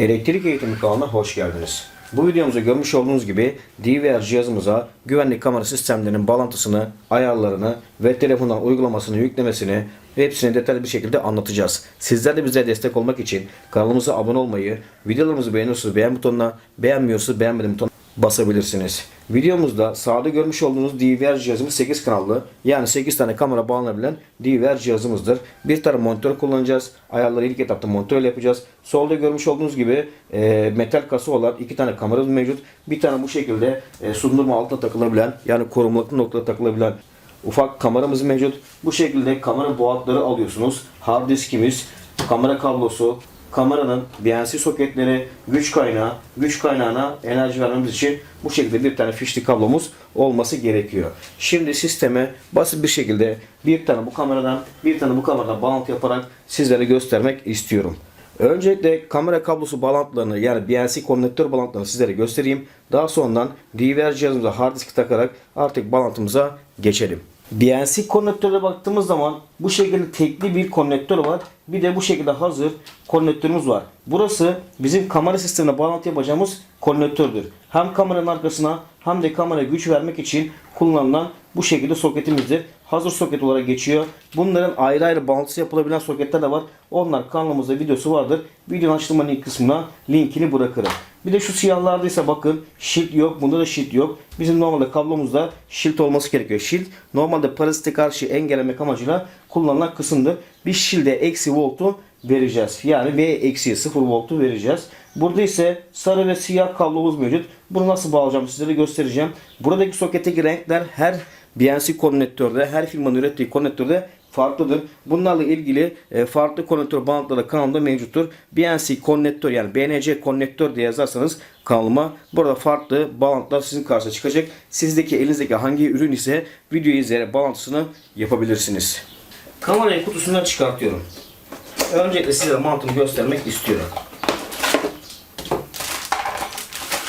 Elektrik eğitimi kanalına hoş geldiniz. Bu videomuzda görmüş olduğunuz gibi DVR cihazımıza güvenlik kamera sistemlerinin bağlantısını, ayarlarını ve telefondan uygulamasını yüklemesini hepsini detaylı bir şekilde anlatacağız. Sizler de bize destek olmak için kanalımıza abone olmayı, videolarımızı beğeniyorsanız beğen butonuna, beğenmiyorsanız beğenmedim butonuna basabilirsiniz. Videomuzda sağda görmüş olduğunuz DVR cihazımız 8 kanallı yani 8 tane kamera bağlanabilen DVR cihazımızdır. Bir tane monitör kullanacağız. Ayarları ilk etapta monitörle yapacağız. Solda görmüş olduğunuz gibi e, metal kası olan iki tane kameramız mevcut. Bir tane bu şekilde e, sundurma altına takılabilen yani korumalıklı noktada takılabilen ufak kameramız mevcut. Bu şekilde kamera boğatları alıyorsunuz. Hard diskimiz, kamera kablosu, kameranın BNC soketleri, güç kaynağı, güç kaynağına enerji vermemiz için bu şekilde bir tane fişli kablomuz olması gerekiyor. Şimdi sisteme basit bir şekilde bir tane bu kameradan, bir tane bu kameradan bağlantı yaparak sizlere göstermek istiyorum. Öncelikle kamera kablosu bağlantılarını yani BNC konnektör bağlantılarını sizlere göstereyim. Daha sonradan DVR cihazımıza hard disk takarak artık bağlantımıza geçelim. BNC konnektöre baktığımız zaman bu şekilde tekli bir konnektör var. Bir de bu şekilde hazır konnektörümüz var. Burası bizim kamera sistemine bağlantı yapacağımız konnektördür. Hem kameranın arkasına hem de kameraya güç vermek için kullanılan bu şekilde soketimizdir. Hazır soket olarak geçiyor. Bunların ayrı ayrı bağlantısı yapılabilen soketler de var. Onlar kanalımızda videosu vardır. Videonun açıklama link kısmına linkini bırakırım. Bir de şu siyahlarda ise bakın shield yok. Bunda da shield yok. Bizim normalde kablomuzda shield olması gerekiyor. Shield normalde parazite karşı engellemek amacıyla kullanılan kısımdır. Biz shield'e eksi voltu vereceğiz. Yani V eksi 0 voltu vereceğiz. Burada ise sarı ve siyah kablomuz mevcut. Bunu nasıl bağlayacağım sizlere göstereceğim. Buradaki soketteki renkler her BNC konnektörde, her firmanın ürettiği konnektörde farklıdır. Bunlarla ilgili e, farklı konnektör bağlantıları kanalımda mevcuttur. BNC konnektör yani BNC konnektör diye yazarsanız kanalıma burada farklı bağlantılar sizin karşınıza çıkacak. Sizdeki elinizdeki hangi ürün ise videoyu izleyerek bağlantısını yapabilirsiniz. Kamerayı kutusundan çıkartıyorum. Öncelikle size mantığını göstermek istiyorum.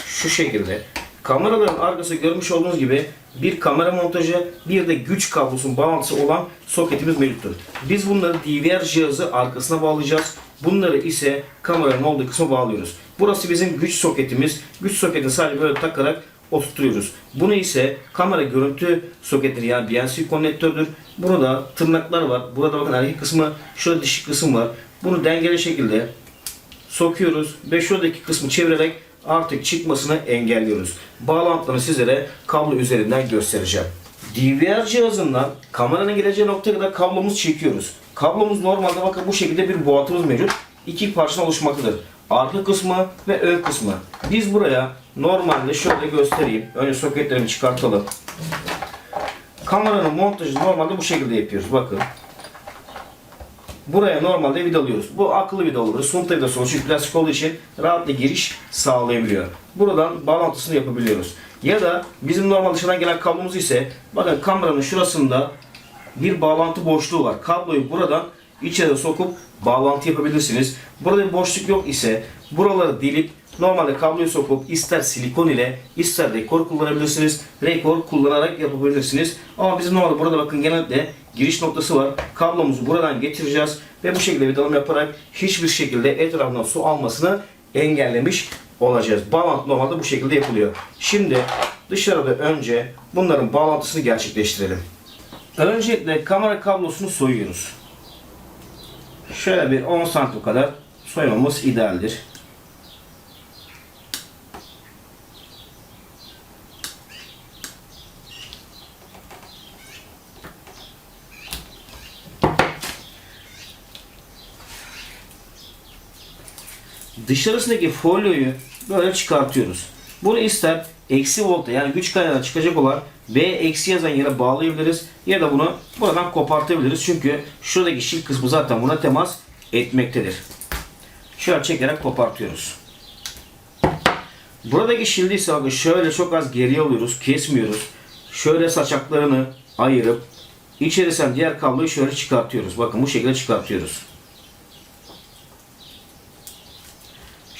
Şu şekilde kameraların arkası görmüş olduğunuz gibi bir kamera montajı bir de güç kablosunun bağlantısı olan soketimiz mevcuttur. Biz bunları DVR cihazı arkasına bağlayacağız. Bunları ise kameranın olduğu kısma bağlıyoruz. Burası bizim güç soketimiz. Güç soketini sadece böyle takarak oturtuyoruz. Bunu ise kamera görüntü soketleri yani BNC konnektördür. Burada tırnaklar var. Burada bakın erkek kısmı, şurada dişi kısım var. Bunu dengeli şekilde sokuyoruz ve şuradaki kısmı çevirerek artık çıkmasını engelliyoruz. Bağlantılarını sizlere kablo üzerinden göstereceğim. DVR cihazından kameranın geleceği noktaya kadar kablomuzu çekiyoruz. Kablomuz normalde bakın bu şekilde bir boğatımız mevcut. İki parçadan oluşmaktadır. Arka kısmı ve ön kısmı. Biz buraya normalde şöyle göstereyim. Önce soketlerimi çıkartalım. Kameranın montajını normalde bu şekilde yapıyoruz. Bakın. Buraya normalde vidalıyoruz. Bu akıllı vida olur. Sunta vidası olur. Çünkü plastik olduğu için rahatla giriş sağlayabiliyor. Buradan bağlantısını yapabiliyoruz. Ya da bizim normal dışarıdan gelen kablomuz ise bakın kameranın şurasında bir bağlantı boşluğu var. Kabloyu buradan içeri sokup bağlantı yapabilirsiniz. Burada bir boşluk yok ise buraları delip normalde kabloyu sokup ister silikon ile ister rekor kullanabilirsiniz. Rekor kullanarak yapabilirsiniz. Ama bizim normalde burada bakın genellikle giriş noktası var. Kablomuzu buradan getireceğiz ve bu şekilde vidalama yaparak hiçbir şekilde etrafından su almasını engellemiş olacağız. Bağlantı normalde bu şekilde yapılıyor. Şimdi dışarıda önce bunların bağlantısını gerçekleştirelim. Öncelikle kamera kablosunu soyuyoruz. Şöyle bir 10 santim kadar soymamız idealdir. Dışarısındaki folyoyu böyle çıkartıyoruz. Bunu ister eksi volta yani güç kaynağına çıkacak olan V eksi yazan yere bağlayabiliriz ya da bunu buradan kopartabiliriz. Çünkü şuradaki şil kısmı zaten buna temas etmektedir. Şöyle çekerek kopartıyoruz. Buradaki şildi ise şöyle çok az geriye alıyoruz, kesmiyoruz. Şöyle saçaklarını ayırıp içerisinden diğer kabloyu şöyle çıkartıyoruz. Bakın bu şekilde çıkartıyoruz.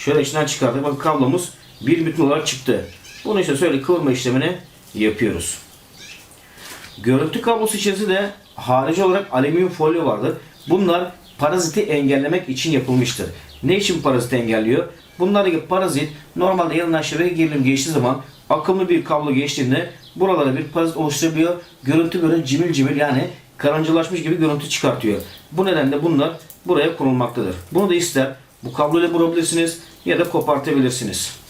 Şöyle içinden çıkardık. Bakın kablomuz bir bütün olarak çıktı. Bunu işte şöyle kıvırma işlemini yapıyoruz. Görüntü kablosu içerisinde de harici olarak alüminyum folyo vardır. Bunlar paraziti engellemek için yapılmıştır. Ne için parazit engelliyor? Bunlardaki parazit normalde yanından aşağıya gerilim geçtiği zaman akımlı bir kablo geçtiğinde buralara bir parazit oluşturabiliyor. Görüntü böyle cimil cimil yani karıncılaşmış gibi görüntü çıkartıyor. Bu nedenle bunlar buraya konulmaktadır. Bunu da ister bu kabloyla vurabilirsiniz ya da kopartabilirsiniz.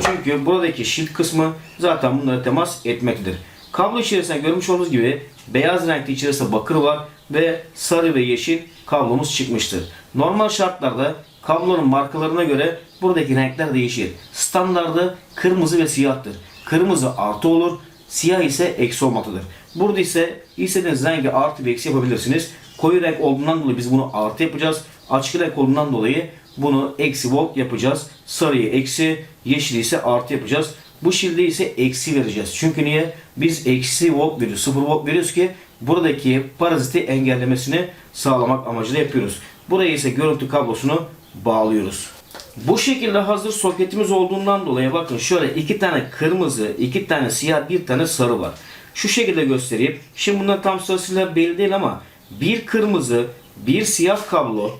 Çünkü buradaki şilt kısmı zaten bunlara temas etmektedir. Kablo içerisinde görmüş olduğunuz gibi beyaz renkli içerisinde bakır var ve sarı ve yeşil kablomuz çıkmıştır. Normal şartlarda kablonun markalarına göre buradaki renkler değişir. Standardı kırmızı ve siyahtır. Kırmızı artı olur, siyah ise eksi olmaktadır. Burada ise istediğiniz rengi artı ve eksi yapabilirsiniz. Koyu renk olduğundan dolayı biz bunu artı yapacağız. Açık renk dolayı bunu eksi volt yapacağız. Sarıyı eksi, yeşili ise artı yapacağız. Bu şilde ise eksi vereceğiz. Çünkü niye? Biz eksi volt veriyoruz. Sıfır volt veriyoruz ki buradaki paraziti engellemesini sağlamak amacıyla yapıyoruz. Buraya ise görüntü kablosunu bağlıyoruz. Bu şekilde hazır soketimiz olduğundan dolayı bakın şöyle iki tane kırmızı, iki tane siyah, bir tane sarı var. Şu şekilde göstereyim. Şimdi bunlar tam sırasıyla belli değil ama bir kırmızı, bir siyah kablo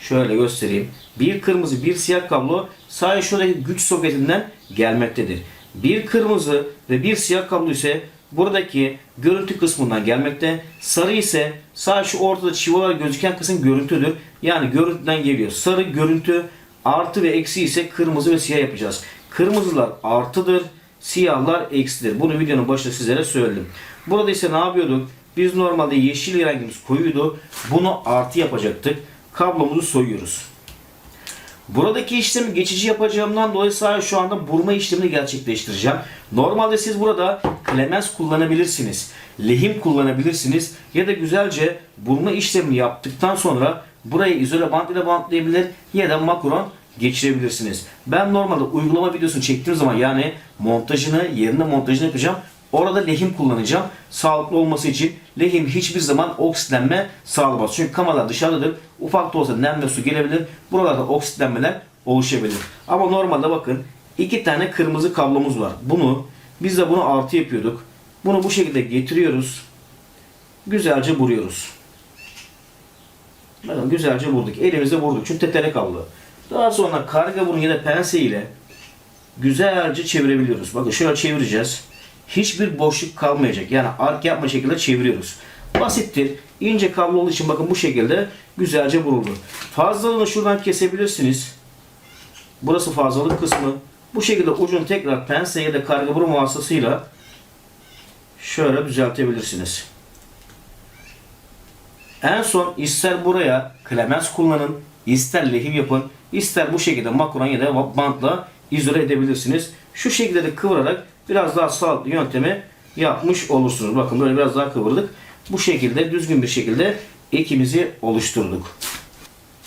Şöyle göstereyim. Bir kırmızı, bir siyah kablo sadece şuradaki güç soketinden gelmektedir. Bir kırmızı ve bir siyah kablo ise buradaki görüntü kısmından gelmekte. Sarı ise sadece şu ortada çivalar gözüken kısım görüntüdür. Yani görüntüden geliyor. Sarı görüntü artı ve eksi ise kırmızı ve siyah yapacağız. Kırmızılar artıdır, siyahlar eksidir. Bunu videonun başında sizlere söyledim. Burada ise ne yapıyorduk? Biz normalde yeşil rengimiz koyuydu. Bunu artı yapacaktık kablomuzu soyuyoruz. Buradaki işlemi geçici yapacağımdan dolayı sadece şu anda burma işlemini gerçekleştireceğim. Normalde siz burada klemens kullanabilirsiniz. Lehim kullanabilirsiniz. Ya da güzelce burma işlemini yaptıktan sonra burayı izole bant ile bantlayabilir ya da makron geçirebilirsiniz. Ben normalde uygulama videosunu çektiğim zaman yani montajını, yerine montajını yapacağım. Orada lehim kullanacağım. Sağlıklı olması için lehim hiçbir zaman oksitlenme sağlamaz. Çünkü kamalar dışarıdadır. Ufak da olsa nem ve su gelebilir. Buralarda oksitlenmeler oluşabilir. Ama normalde bakın iki tane kırmızı kablomuz var. Bunu biz de bunu artı yapıyorduk. Bunu bu şekilde getiriyoruz. Güzelce vuruyoruz. Bakın güzelce vurduk. Elimizde vurduk. Çünkü tetere kablo. Daha sonra karga burun ya da pense ile güzelce çevirebiliyoruz. Bakın şöyle çevireceğiz hiçbir boşluk kalmayacak. Yani ark yapma şekilde çeviriyoruz. Basittir. İnce kablo olduğu için bakın bu şekilde güzelce vuruldu. Fazlalığını şuradan kesebilirsiniz. Burası fazlalık kısmı. Bu şekilde ucunu tekrar pense ya da karga burun vasıtasıyla şöyle düzeltebilirsiniz. En son ister buraya klemens kullanın, ister lehim yapın, ister bu şekilde makron ya da bantla izole edebilirsiniz. Şu şekilde de kıvırarak biraz daha sağlıklı yöntemi yapmış olursunuz. Bakın böyle biraz daha kıvırdık. Bu şekilde düzgün bir şekilde ekimizi oluşturduk.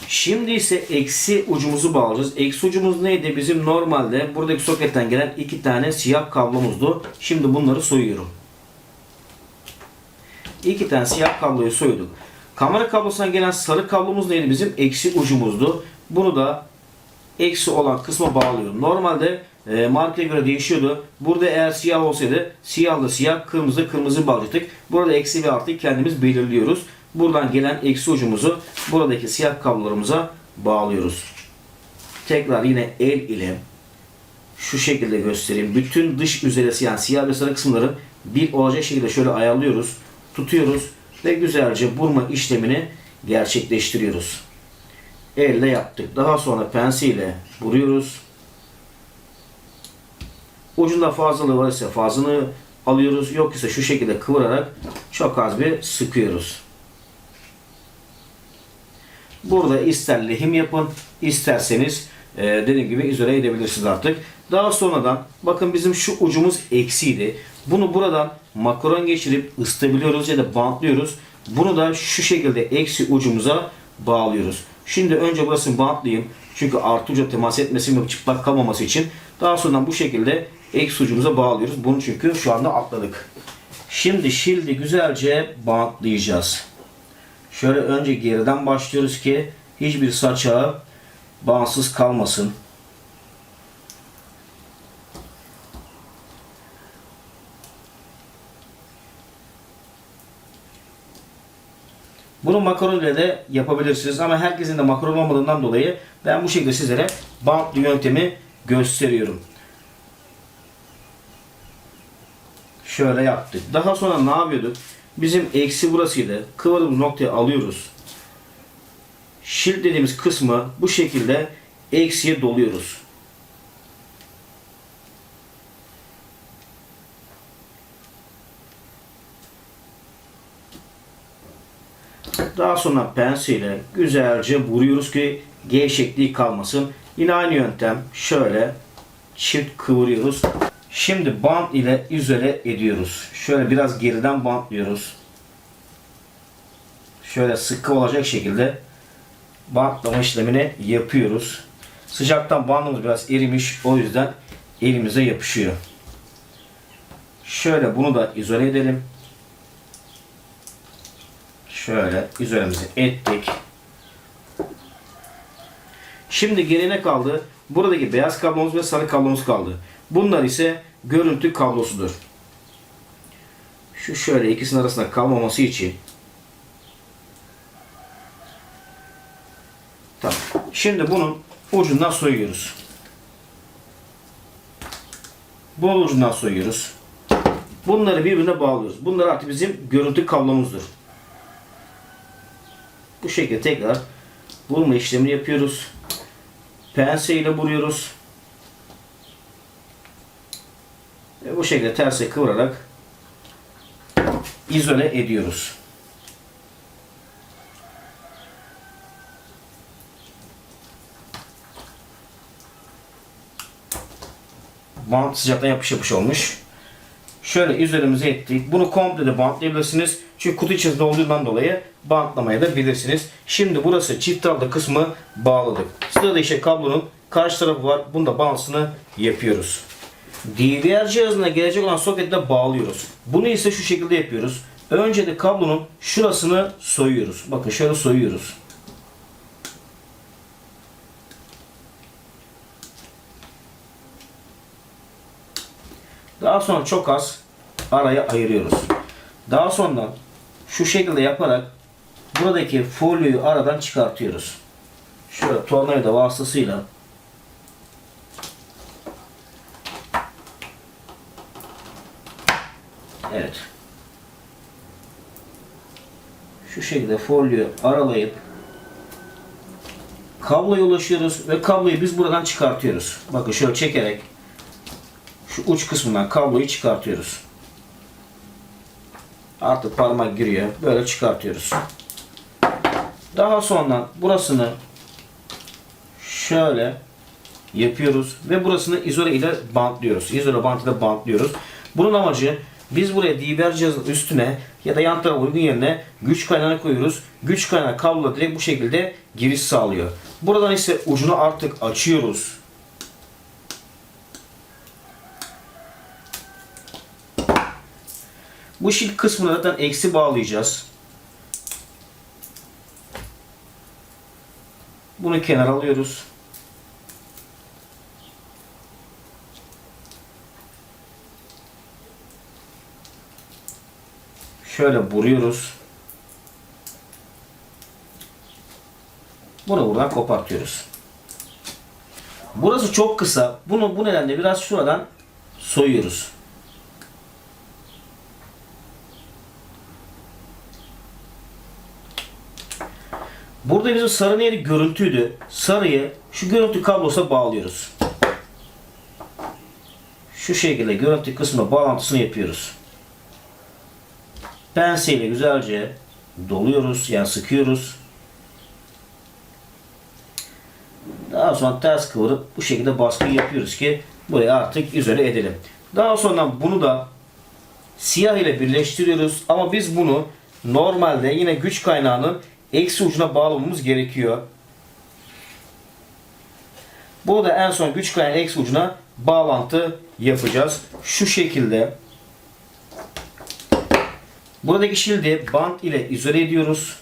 Şimdi ise eksi ucumuzu bağlayacağız. Eksi ucumuz neydi? Bizim normalde buradaki soketten gelen iki tane siyah kablomuzdu. Şimdi bunları soyuyorum. İki tane siyah kabloyu soyduk. Kamera kablosuna gelen sarı kablomuz neydi bizim? Eksi ucumuzdu. Bunu da eksi olan kısma bağlıyorum. Normalde e, markaya göre değişiyordu. Burada eğer siyah olsaydı siyahlı siyah, kırmızı kırmızı bağlayacaktık. Burada eksi ve artı kendimiz belirliyoruz. Buradan gelen eksi ucumuzu buradaki siyah kablolarımıza bağlıyoruz. Tekrar yine el ile şu şekilde göstereyim. Bütün dış yüzeyesi yani siyah ve sarı kısımları bir olacak şekilde şöyle ayarlıyoruz. Tutuyoruz ve güzelce vurma işlemini gerçekleştiriyoruz. Elle yaptık. Daha sonra pense ile vuruyoruz. Ucunda fazlalığı varsa fazlını alıyoruz. Yok ise şu şekilde kıvırarak çok az bir sıkıyoruz. Burada ister lehim yapın, isterseniz e, dediğim gibi izole edebilirsiniz artık. Daha sonradan bakın bizim şu ucumuz eksiydi. Bunu buradan makaron geçirip ısıtabiliyoruz ya da bantlıyoruz. Bunu da şu şekilde eksi ucumuza bağlıyoruz. Şimdi önce burasını bantlayayım. Çünkü artı uca temas etmesi ve çıplak kalmaması için. Daha sonra bu şekilde eksi ucumuza bağlıyoruz. Bunu çünkü şu anda atladık. Şimdi şildi güzelce bantlayacağız. Şöyle önce geriden başlıyoruz ki hiçbir saçağı bağımsız kalmasın. Bu Bunu makaron ile de yapabilirsiniz ama herkesin de makaron olmadığından dolayı ben bu şekilde sizlere bantlı yöntemi gösteriyorum. Şöyle yaptık. Daha sonra ne yapıyorduk? Bizim eksi burasıydı. Kıvırdığımız noktayı alıyoruz. Shield dediğimiz kısmı bu şekilde eksiye doluyoruz. Daha sonra penseyle güzelce vuruyoruz ki gevşekliği kalmasın. Yine aynı yöntem şöyle çift kıvırıyoruz. Şimdi bant ile izole ediyoruz. Şöyle biraz geriden bantlıyoruz. Şöyle sıkı olacak şekilde bantlama işlemini yapıyoruz. Sıcaktan bandımız biraz erimiş. O yüzden elimize yapışıyor. Şöyle bunu da izole edelim. Şöyle izolemizi ettik. Şimdi geriye ne kaldı? Buradaki beyaz kablomuz ve sarı kablomuz kaldı. Bunlar ise görüntü kablosudur. Şu şöyle ikisinin arasında kalmaması için Tamam. Şimdi bunun ucundan soyuyoruz. Bu ucundan soyuyoruz. Bunları birbirine bağlıyoruz. Bunlar artık bizim görüntü kablomuzdur. Bu şekilde tekrar vurma işlemini yapıyoruz. Pense ile vuruyoruz. Ve bu şekilde terse kıvırarak izole ediyoruz. Bant sıcaktan yapış yapış olmuş. Şöyle üzerimize ettik. Bunu komple de bantlayabilirsiniz. Çünkü kutu içerisinde olduğundan dolayı bantlamaya da bilirsiniz. Şimdi burası çift taraflı kısmı bağladık. Sırada işte kablonun karşı tarafı var. Bunu da balansını yapıyoruz. DVR cihazına gelecek olan soketle bağlıyoruz. Bunu ise şu şekilde yapıyoruz. Önce de kablonun şurasını soyuyoruz. Bakın şöyle soyuyoruz. Daha sonra çok az araya ayırıyoruz. Daha sonra şu şekilde yaparak buradaki folyoyu aradan çıkartıyoruz. Şöyle tornavida vasıtasıyla Evet. Şu şekilde folyoyu aralayıp kabloya ulaşıyoruz ve kabloyu biz buradan çıkartıyoruz. Bakın şöyle çekerek şu uç kısmından kabloyu çıkartıyoruz. Artık parmak giriyor. Böyle çıkartıyoruz. Daha sonra burasını şöyle yapıyoruz ve burasını izole ile bantlıyoruz. İzole bant ile bantlıyoruz. Bunun amacı biz buraya DVR cihazın üstüne ya da yan tarafa uygun yerine güç kaynağını koyuyoruz. Güç kaynağı kablo direkt bu şekilde giriş sağlıyor. Buradan ise ucunu artık açıyoruz. Bu şil kısmına zaten eksi bağlayacağız. Bunu kenara alıyoruz. Şöyle vuruyoruz. Bunu buradan kopartıyoruz. Burası çok kısa. Bunu bu nedenle biraz şuradan soyuyoruz. Burada bizim sarı neydi? Görüntüydü. Sarıyı şu görüntü kablosuna bağlıyoruz. Şu şekilde görüntü kısmına bağlantısını yapıyoruz. Penseyle güzelce doluyoruz. Yani sıkıyoruz. Daha sonra ters kıvırıp bu şekilde baskı yapıyoruz ki buraya artık izole edelim. Daha sonra bunu da siyah ile birleştiriyoruz. Ama biz bunu normalde yine güç kaynağının eksi ucuna bağlamamız gerekiyor. Burada en son güç kaynağı eksi ucuna bağlantı yapacağız. Şu şekilde Buradaki şildi bant ile izole ediyoruz.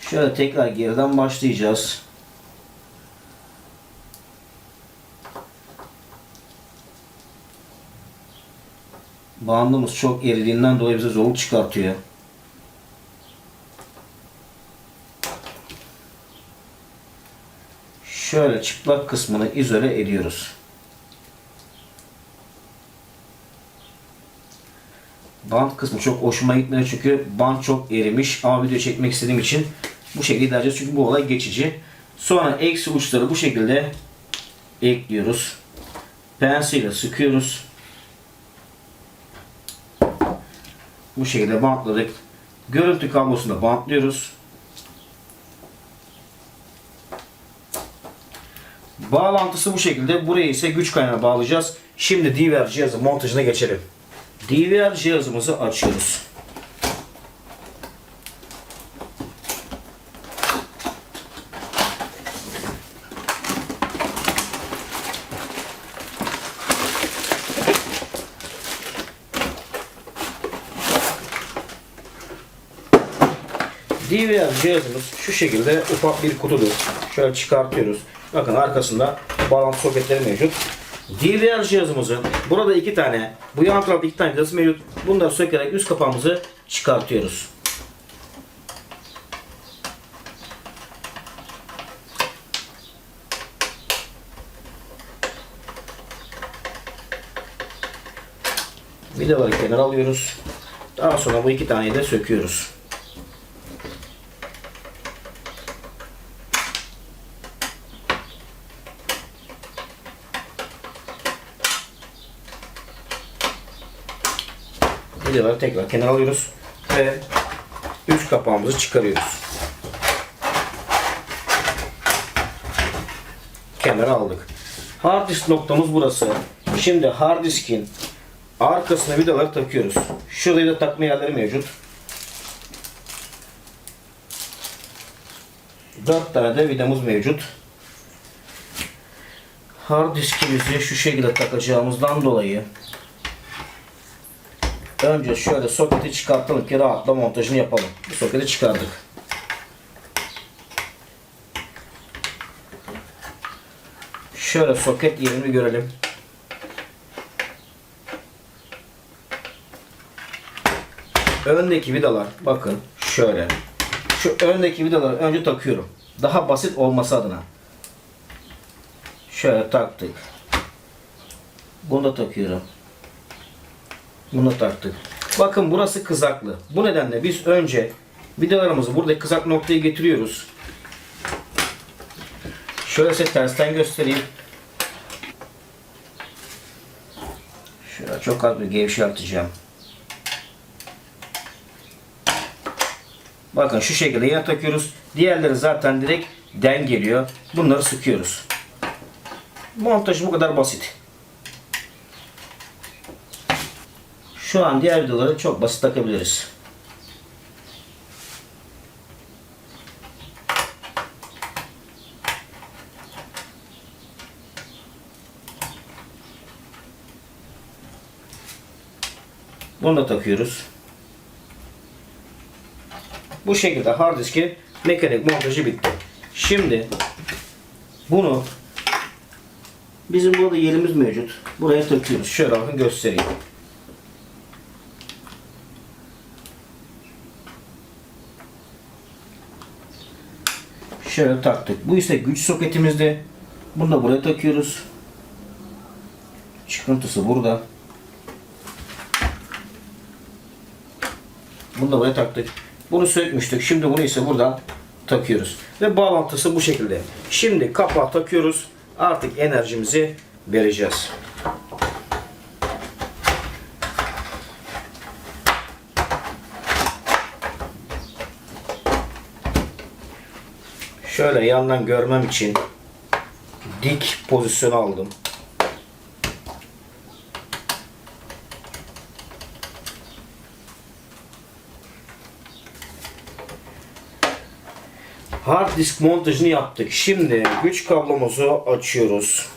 Şöyle tekrar geriden başlayacağız. Bandımız çok eridiğinden dolayı bize zorluk çıkartıyor. Şöyle çıplak kısmını izole ediyoruz. Bant kısmı çok hoşuma gitmedi çünkü bant çok erimiş ama video çekmek istediğim için bu şekilde idare edeceğiz çünkü bu olay geçici. Sonra eksi uçları bu şekilde ekliyoruz. Pensiyle sıkıyoruz. Bu şekilde bantladık. Görüntü kablosunu bantlıyoruz. Bağlantısı bu şekilde. Buraya ise güç kaynağı bağlayacağız. Şimdi DVR cihazı montajına geçelim. DVR cihazımızı açıyoruz. DVR cihazımız şu şekilde ufak bir kutudur. Şöyle çıkartıyoruz. Bakın arkasında bağlantı soketleri mevcut. DVR cihazımızın burada iki tane, bu yan tarafta iki tane vidası mevcut. Bunları sökerek üst kapağımızı çıkartıyoruz. Vidaları kenara alıyoruz. Daha sonra bu iki taneyi de söküyoruz. Vidaları tekrar kenara alıyoruz ve üst kapağımızı çıkarıyoruz. Kenara aldık. Hard disk noktamız burası. Şimdi hard diskin arkasına vidaları takıyoruz. Şurada da takma yerleri mevcut. 4 tane de vidamız mevcut. Hard diskimizi şu şekilde takacağımızdan dolayı Önce şöyle soketi çıkartalım ki rahatla montajını yapalım. Bu soketi çıkardık. Şöyle soket yerini görelim. Öndeki vidalar bakın şöyle. Şu öndeki vidaları önce takıyorum. Daha basit olması adına. Şöyle taktık. Bunu da takıyorum. Bunu taktık. Bakın burası kızaklı. Bu nedenle biz önce vidalarımızı buradaki kızak noktaya getiriyoruz. Şöyle size tersten göstereyim. Şöyle çok az bir gevşelteceğim. Bakın şu şekilde yine takıyoruz. Diğerleri zaten direkt den geliyor. Bunları sıkıyoruz. Montajı bu kadar basit. Şu an diğer vidaları çok basit takabiliriz. Bunu da takıyoruz. Bu şekilde hard diski mekanik montajı bitti. Şimdi bunu bizim burada yerimiz mevcut. Buraya takıyoruz. Şöyle bakın göstereyim. Şöyle taktık. Bu ise güç soketimizde. Bunu da buraya takıyoruz. Çıkıntısı burada. Bunu da buraya taktık. Bunu sökmüştük. Şimdi bunu ise buradan takıyoruz. Ve bağlantısı bu şekilde. Şimdi kapağı takıyoruz. Artık enerjimizi vereceğiz. Şöyle yandan görmem için dik pozisyon aldım. Hard disk montajını yaptık. Şimdi güç kablomuzu açıyoruz.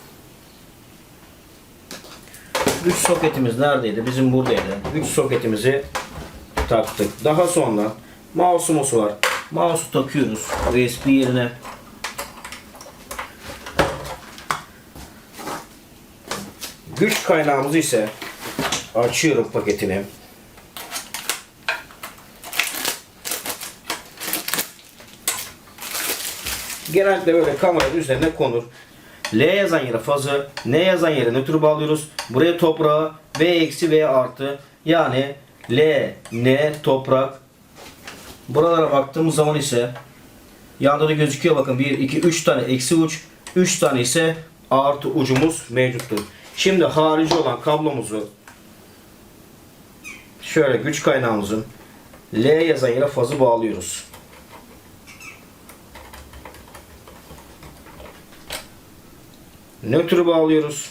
Güç soketimiz neredeydi? Bizim buradaydı. Güç soketimizi taktık. Daha sonra mouse'umuz var. Mouse'u takıyoruz USB yerine. Güç kaynağımızı ise açıyorum paketini. genellikle böyle kameranın üzerine konur. L yazan yere fazı, N yazan yere nötr bağlıyoruz. Buraya toprağı V eksi V artı. Yani L, N, toprak. Buralara baktığımız zaman ise yanda da gözüküyor bakın 1, 2, 3 tane eksi uç. 3 tane ise artı ucumuz mevcuttur. Şimdi harici olan kablomuzu şöyle güç kaynağımızın L yazan yere fazı bağlıyoruz. Nötrü bağlıyoruz.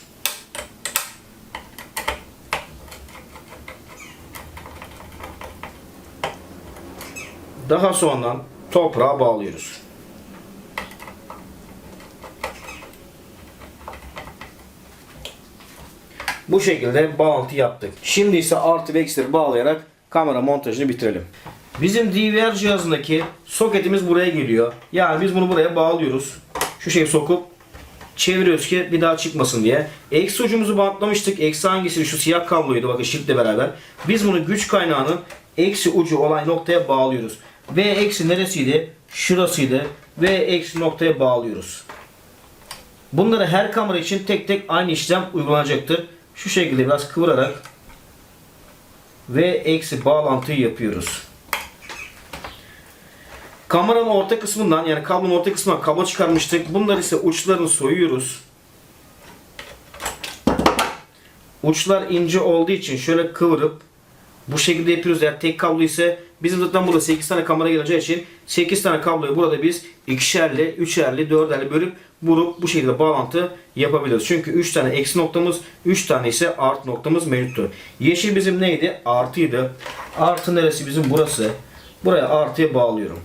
Daha sonra toprağa bağlıyoruz. Bu şekilde bağlantı yaptık. Şimdi ise artı ve eksileri bağlayarak kamera montajını bitirelim. Bizim DVR cihazındaki soketimiz buraya geliyor. Yani biz bunu buraya bağlıyoruz. Şu şeyi sokup çeviriyoruz ki bir daha çıkmasın diye. Eksi ucumuzu bantlamıştık. Eksi hangisi? Şu siyah kabloydu bakın şiftle beraber. Biz bunu güç kaynağının eksi ucu olan noktaya bağlıyoruz. V eksi neresiydi? Şurasıydı. V eksi noktaya bağlıyoruz. Bunları her kamera için tek tek aynı işlem uygulanacaktır. Şu şekilde biraz kıvırarak V eksi bağlantıyı yapıyoruz. Kameranın orta kısmından yani kablonun orta kısmından kablo çıkarmıştık. Bunlar ise uçlarını soyuyoruz. Uçlar ince olduğu için şöyle kıvırıp bu şekilde yapıyoruz. Eğer tek kablo ise bizim zaten burada 8 tane kamera geleceği için 8 tane kabloyu burada biz ikişerli, üçerli, dörderli bölüp vurup bu şekilde bağlantı yapabiliriz. Çünkü 3 tane eksi noktamız, 3 tane ise artı noktamız mevcuttu. Yeşil bizim neydi? Artıydı. Artı neresi bizim burası? Buraya artıya bağlıyorum.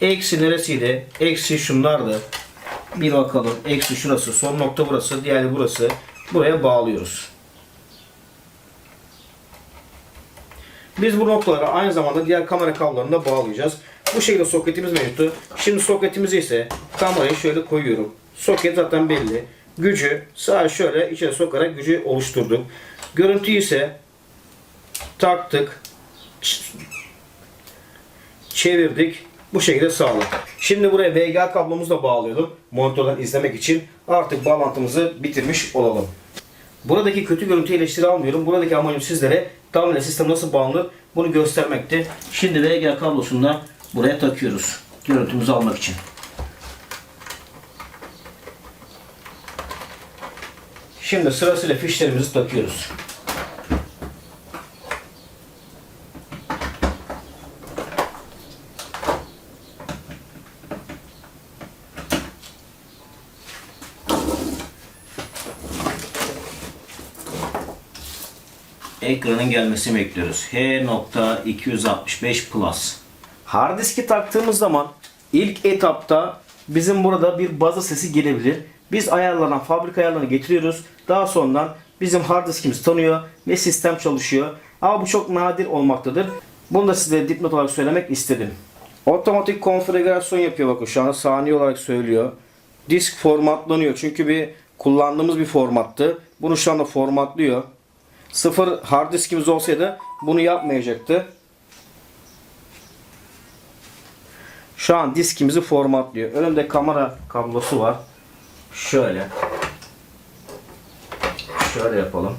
Eksi neresiydi? Eksi şunlardı. Bir bakalım. Eksi şurası. Son nokta burası. Diğeri burası. Buraya bağlıyoruz. Biz bu noktaları aynı zamanda diğer kamera kablolarına da bağlayacağız. Bu şekilde soketimiz mevcuttu. Şimdi soketimizi ise kamerayı şöyle koyuyorum. Soket zaten belli. Gücü sağa şöyle içeri sokarak gücü oluşturduk. Görüntüyü ise taktık. Çevirdik. Bu şekilde sağladık. Şimdi buraya VGA kablomuzu da bağlayalım. Monitörden izlemek için. Artık bağlantımızı bitirmiş olalım. Buradaki kötü görüntü eleştiri almıyorum. Buradaki amacım sizlere tamamen sistem nasıl bağlanır bunu göstermekti. Şimdi VGA kablosunu da buraya takıyoruz. Görüntümüzü almak için. Şimdi sırasıyla fişlerimizi takıyoruz. Ekranın gelmesini bekliyoruz. H.265 Plus. Hard diski taktığımız zaman ilk etapta bizim burada bir baza sesi gelebilir. Biz ayarlanan fabrika ayarlarını getiriyoruz. Daha sonra bizim hard diskimiz tanıyor ve sistem çalışıyor. Ama bu çok nadir olmaktadır. Bunu da size dipnot olarak söylemek istedim. Otomatik konfigürasyon yapıyor bakın şu an saniye olarak söylüyor. Disk formatlanıyor çünkü bir kullandığımız bir formattı. Bunu şu anda formatlıyor. Sıfır hard diskimiz olsaydı bunu yapmayacaktı. Şu an diskimizi formatlıyor. Önümde kamera kablosu var. Şöyle. Şöyle yapalım.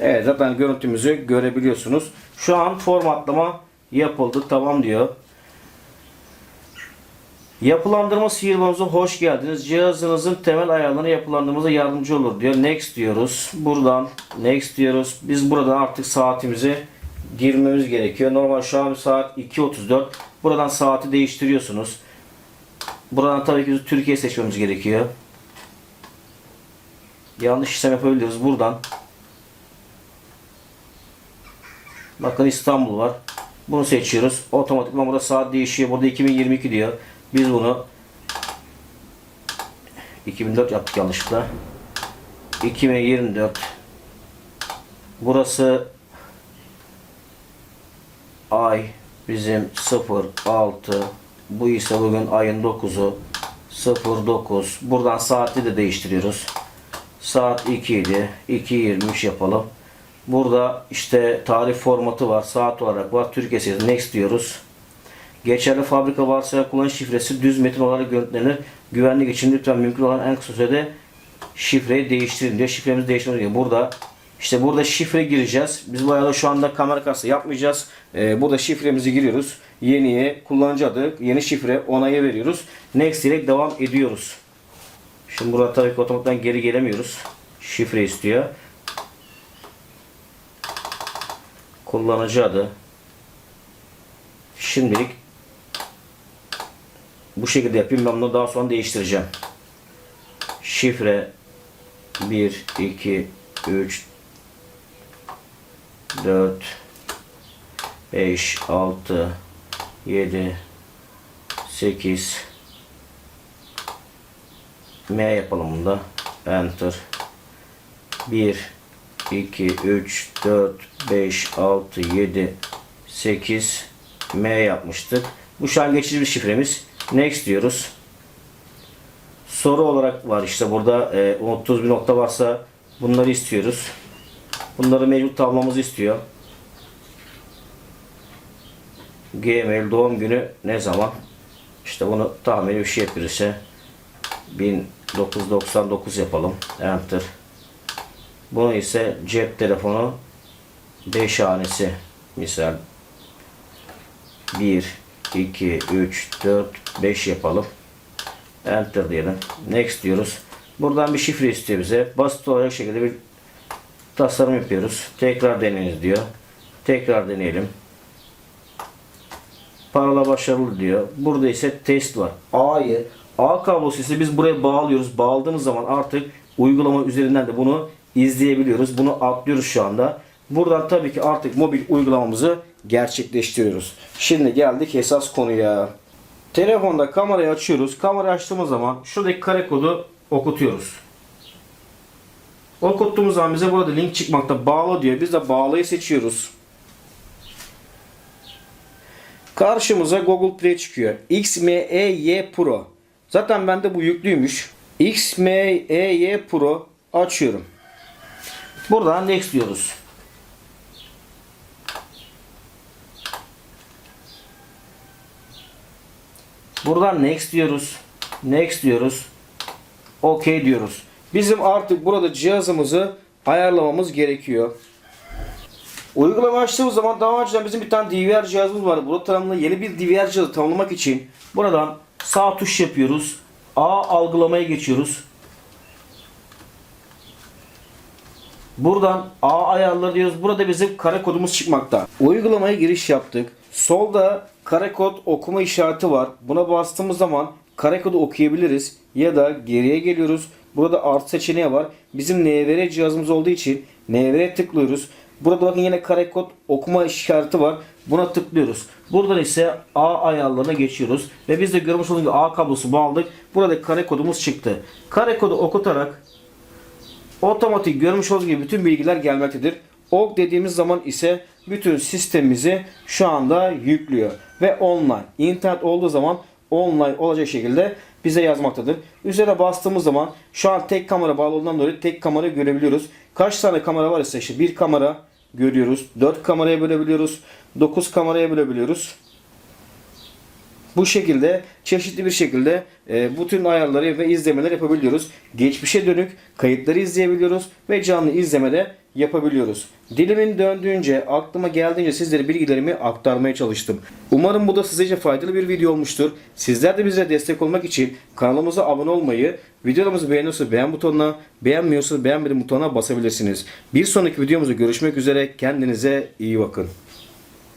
Evet zaten görüntümüzü görebiliyorsunuz. Şu an formatlama yapıldı. Tamam diyor. Yapılandırma sihirbazı hoş geldiniz. Cihazınızın temel ayarlarını yapılandırmanıza yardımcı olur diyor. Next diyoruz. Buradan next diyoruz. Biz buradan artık saatimizi girmemiz gerekiyor. Normal şu an saat 2.34. Buradan saati değiştiriyorsunuz. Buradan tabii ki Türkiye seçmemiz gerekiyor. Yanlış işlem yapabiliriz. Buradan Bakın İstanbul var. Bunu seçiyoruz. Otomatikman burada saat değişiyor. Burada 2022 diyor. Biz bunu 2004 yaptık yanlışlıkla. 2024 Burası ay bizim 06 bu ise bugün ayın 9'u 09 buradan saati de değiştiriyoruz. Saat 2 idi. 2.23 yapalım. Burada işte tarih formatı var. Saat olarak var. Türkiye. Next diyoruz. Geçerli fabrika varsayılan kullanıcı şifresi düz metin olarak görüntülenir. Güvenlik için lütfen mümkün olan en kısa sürede şifreyi değiştirin diyor. Şifremizi değiştirmek diyor. Burada işte burada şifre gireceğiz. Biz bu arada şu anda kamera karşısında yapmayacağız. Ee, burada şifremizi giriyoruz. Yeniye kullanıcı adı, yeni şifre onayı veriyoruz. Next ile devam ediyoruz. Şimdi burada tabii ki otomatikten geri gelemiyoruz. Şifre istiyor. Kullanıcı adı. Şimdilik bu şekilde yapayım. Ben bunu daha sonra değiştireceğim. Şifre 1, 2, 3, 4, 5, 6, 7, 8, M yapalım bunda. Enter. 1, 2, 3, 4, 5, 6, 7, 8, M yapmıştık. Bu şu an geçici bir şifremiz. Next diyoruz. Soru olarak var işte burada e, unuttuğumuz bir nokta varsa bunları istiyoruz. Bunları mevcut tablamamızı istiyor. Gmail doğum günü ne zaman? İşte bunu tahmini bir şey yapıyorsa 1999 yapalım. Enter. Bunu ise cep telefonu 5 hanesi misal 1 2 3 4 5 yapalım. Enter diyelim. Next diyoruz. Buradan bir şifre istiyor bize. Basit olacak şekilde bir tasarım yapıyoruz. Tekrar deneyiniz diyor. Tekrar deneyelim. Parola başarılı diyor. Burada ise test var. A'yı A kablosu ise biz buraya bağlıyoruz. Bağladığımız zaman artık uygulama üzerinden de bunu izleyebiliyoruz. Bunu atlıyoruz şu anda. Buradan tabii ki artık mobil uygulamamızı gerçekleştiriyoruz. Şimdi geldik esas konuya. Telefonda kamerayı açıyoruz. Kamerayı açtığımız zaman şuradaki kare kodu okutuyoruz. Okuttuğumuz zaman bize burada link çıkmakta bağlı diyor. Biz de bağlayı seçiyoruz. Karşımıza Google Play çıkıyor. XMEY Pro. Zaten bende bu yüklüymüş. XMEY Pro açıyorum. Buradan next diyoruz. Buradan next diyoruz. Next diyoruz. OK diyoruz. Bizim artık burada cihazımızı ayarlamamız gerekiyor. Uygulama açtığımız zaman daha önceden bizim bir tane DVR cihazımız vardı. Burada tanımlı yeni bir DVR cihazı tanımlamak için buradan sağ tuş yapıyoruz. A algılamaya geçiyoruz. Buradan A ayarları diyoruz. Burada bizim kare kodumuz çıkmakta. Uygulamaya giriş yaptık. Solda kare kod okuma işareti var. Buna bastığımız zaman kare kodu okuyabiliriz. Ya da geriye geliyoruz. Burada artı seçeneği var. Bizim NVR cihazımız olduğu için NVR tıklıyoruz. Burada bakın yine kare kod okuma işareti var. Buna tıklıyoruz. Buradan ise A ayarlarına geçiyoruz. Ve biz de görmüş olduğunuz gibi A kablosu bağladık. Burada kare kodumuz çıktı. Kare kodu okutarak otomatik görmüş olduğunuz gibi bütün bilgiler gelmektedir. OK dediğimiz zaman ise bütün sistemimizi şu anda yüklüyor. Ve online. İnternet olduğu zaman online olacak şekilde bize yazmaktadır. Üzerine bastığımız zaman şu an tek kamera bağlı olduğundan dolayı tek kamera görebiliyoruz. Kaç tane kamera var ise işte bir kamera görüyoruz. 4 kameraya bölebiliyoruz. 9 kameraya bölebiliyoruz. Bu şekilde çeşitli bir şekilde e, bütün ayarları ve izlemeler yapabiliyoruz. Geçmişe dönük kayıtları izleyebiliyoruz ve canlı izlemede yapabiliyoruz. Dilimin döndüğünce, aklıma geldiğince sizlere bilgilerimi aktarmaya çalıştım. Umarım bu da sizce faydalı bir video olmuştur. Sizler de bize destek olmak için kanalımıza abone olmayı, videolarımızı beğeniyorsa beğen butonuna, beğenmiyorsa beğenmedim butonuna basabilirsiniz. Bir sonraki videomuzda görüşmek üzere. Kendinize iyi bakın.